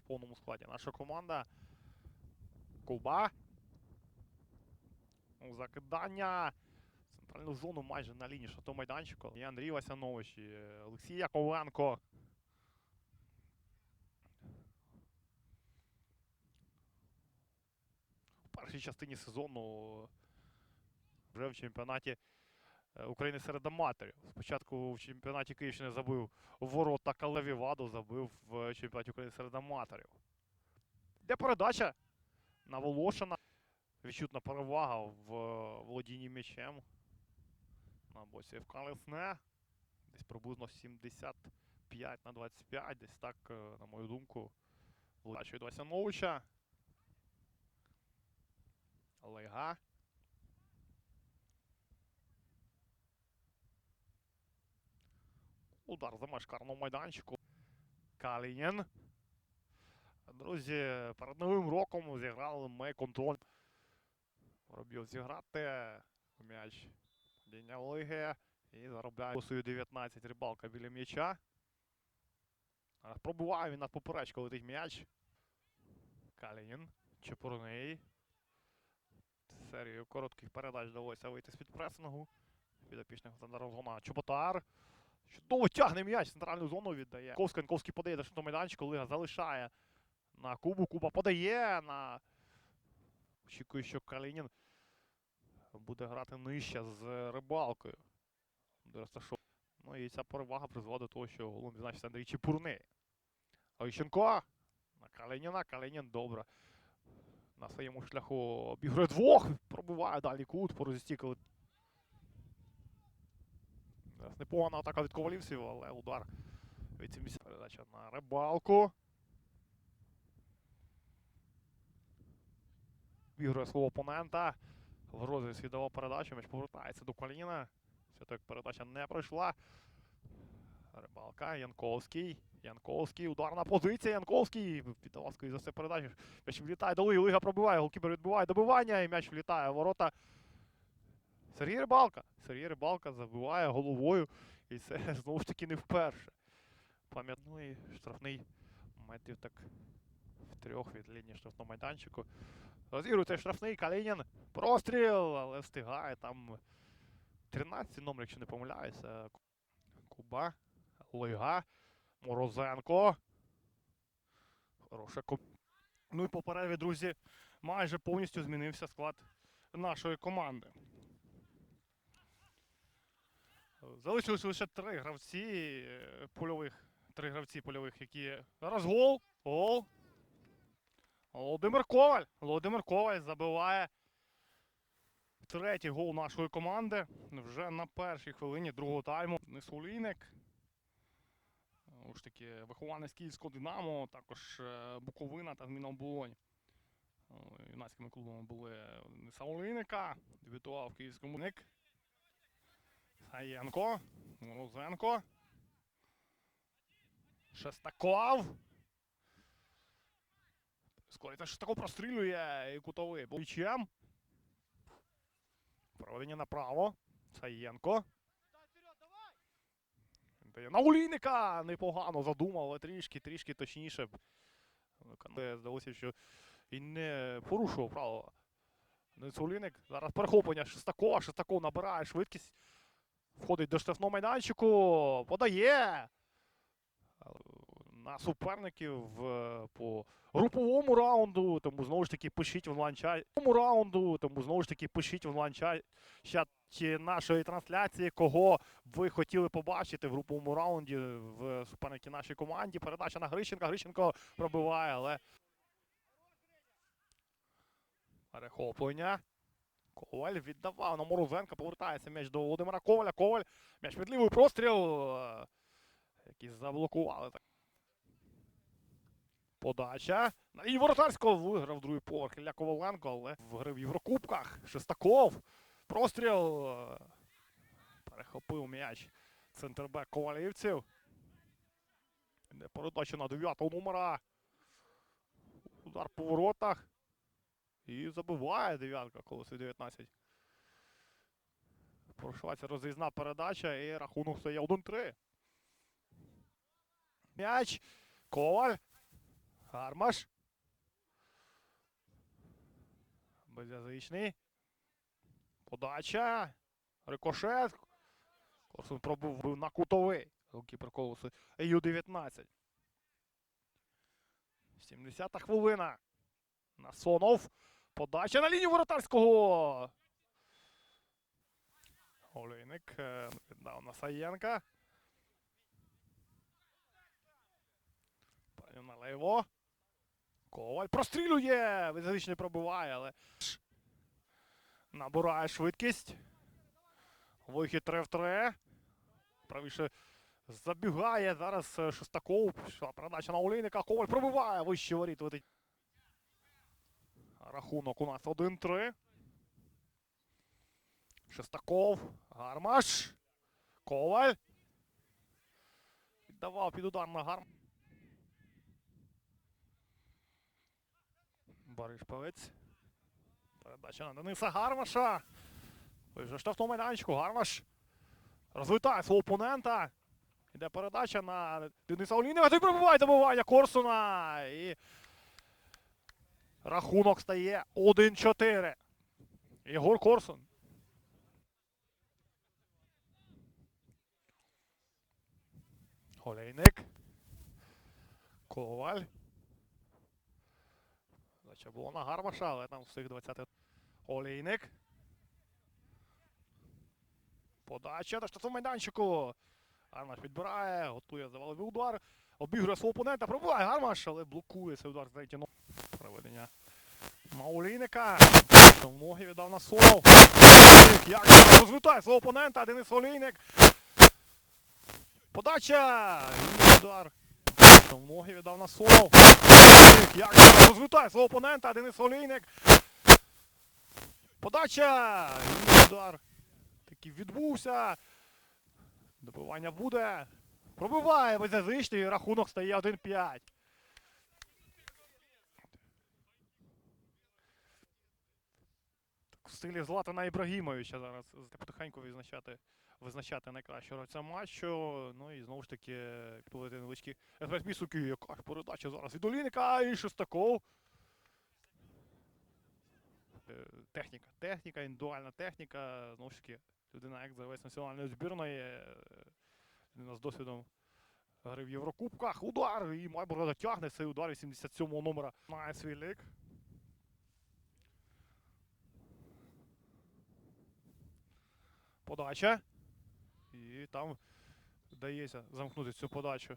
повному складі. Наша команда. Куба. Ну, Закидання. Центральну зону майже на лінії шато майданчику. І Андрій Васянович, і Олексій Яковенко. В першій частині сезону вже в чемпіонаті України серед аматорів. Спочатку в чемпіонаті Київщини забив ворота Калеві Ваду, забив в чемпіонаті України серед аматорів. Де передача на Волошина. Відчутна перевага в е, володінні м'ячем. На боці ФК Лесне. Десь приблизно 75 на 25. Десь так, е, на мою думку. Влачу від Васяновича. Лега. Удар за меж майданчику. Калінін. Друзі, перед новим роком зіграли ми контроль. Воробйов зіграти. М'яч. Падіння Лиги. І заробляє свою 19 рибалка біля м'яча. Пробуває він над поперечкою летить м'яч. Калінін. Чепурний. Серію коротких передач вдалося вийти з-під пресингу. Підопічних Олександра Розгона. Чоботар. Чудово тягне м'яч, центральну зону віддає. Ковський, Янковський подає до майданчику, Лига залишає на Кубу. Куба подає на. Очікує, що Калінін буде грати нижче з рибалкою. Ну і ця перевага призвела до того, що голом відзначився Андрій Чепурний. Ойченко на Калініна. Калінін добре. На своєму шляху обігрує двох. Пробиває далі кут, порозістікали. Зараз непогана атака від ковалівців, але удар від 70 передача на рибалку. Вігрує свого опонента. В розріз віддавав передачу, м'яч повертається до коліна. Так передача не пройшла. Рибалка, Янковський. Янковський, ударна позиція. Янковський скоріше за все передачу. М'яч влітає до Лиги, Лига пробиває, голкіпер відбиває добивання, і м'яч влітає в ворота. Сергій Рибалка. Сергій Рибалка забиває головою. І це знову ж таки не вперше. Пам'ятну штрафний метрів так в трьох від лінії штрафного майданчику. Розігрується штрафний Калінін. Простріл, але встигає. Там 13 номер, якщо не помиляюся. Куба, Лига, Морозенко. Хороша ко... Ну і по друзі, майже повністю змінився склад нашої команди. Залишилось лише три гравці е, польових. Три гравці польових, які. Зараз гол. Гол. Володимир Коваль. Володимир Коваль забиває третій гол нашої команди. Вже на першій хвилині другого тайму. Несулійник. Уж таки, вихованець Київського Динамо, також е, Буковина та зміна оболонь. Юнацькими клубами були Саулиника, дебютував Київському. Саєнко, Морозенко. Шестаков. Скоріше Шестаков прострілює і кутовий. Нічем. Проведення направо. Саєнко. На Улійника! Непогано задумав, але трішки, трішки точніше. Здалося, що і не порушував право. Нецуліник. Зараз перехоплення Шестакова. Шестаков набирає швидкість. Входить до штрафного майданчику. Подає. На суперників по груповому раунду. Тому знову ж таки пишіть в онлайн-чаті. раунду. Тому знову ж таки пишіть в онлайн-чаті нашої трансляції, кого ви хотіли побачити в груповому раунді в суперники нашій команді. Передача на Грищенка. Грищенко пробиває, але. Перехоплення. Коваль віддавав на Морозенка. Повертається м'яч до Володимира Коваля. Коваль. М'яч під лівий простріл. е, Який заблокували. Подача. Лінії воротарського виграв другий поверх Ілля Коваленко, але в гри в Єврокубках. Шестаков. Простріл. е, Перехопив м'яч. Центрбек ковалівців. Передача на 9 номера. Удар по воротах. І забиває дев'ятка колоси 19. Прошивається розрізна передача і рахунок стає 1-3. М'яч. Коваль. Гармаш. Безязичний. Подача. Рикошет. Корсун пробув на кутовий. Голкіпер колосу Ю-19. 70-та хвилина. Насонов. Подача на лінію воротарського. Олейник е, віддав на Саєнка. Пані налево. Коваль прострілює! Визович не пробиває, але набирає швидкість. Вихід 3 в 3. Правіше забігає зараз е, Шестаков. Передача на Олейника. Коваль пробиває. Вище воріт летить. Рахунок у нас 1-3. Шестаков. Гармаш. Коваль. Віддавав під удар на гарм. Баришпавець. Передача на Дениса Гармаша. Вже штрафному майданчику. Гармаш. Розвитає свого опонента. Іде передача на Дениса Олійника. Ти пробиває добивання Корсуна. І рахунок стає 1-4. Єгор Корсун. Олейник. Коваль. Задача була на Гармаша, але там встиг 20 Олейник. Подача на штрафному майданчику. Гармаш підбирає, готує заваловий удар. Обігрує свого опонента, пробиває Гармаш, але блокує цей удар з третій. Проведення на Олійника. Ноги віддав на соло. Як розвитає свого опонента, Денис Олійник. Подача! І удар. В ноги віддав на соло. Як розвитає свого опонента, Денис Олійник. Подача! І удар. Такий відбувся. Добивання буде. Пробиває безязичний, рахунок стає 1-5. В стилі Златана Ібрагімовича зараз потихеньку визначати, визначати найкращого гравця матчу. Ну і знову ж таки підводити невеличкі підсумки. Яка ж передача зараз від Олійника і Шестаков. Е, Техніка, техніка, індивідуальна техніка. Знову ж таки, людина як завець національної збірної. е, Людина з досвідом гри в Єврокубках. Удар! І Майбурга дотягне цей удар 87-го номера. Має свій лік. Подача. І там вдається замкнути цю подачу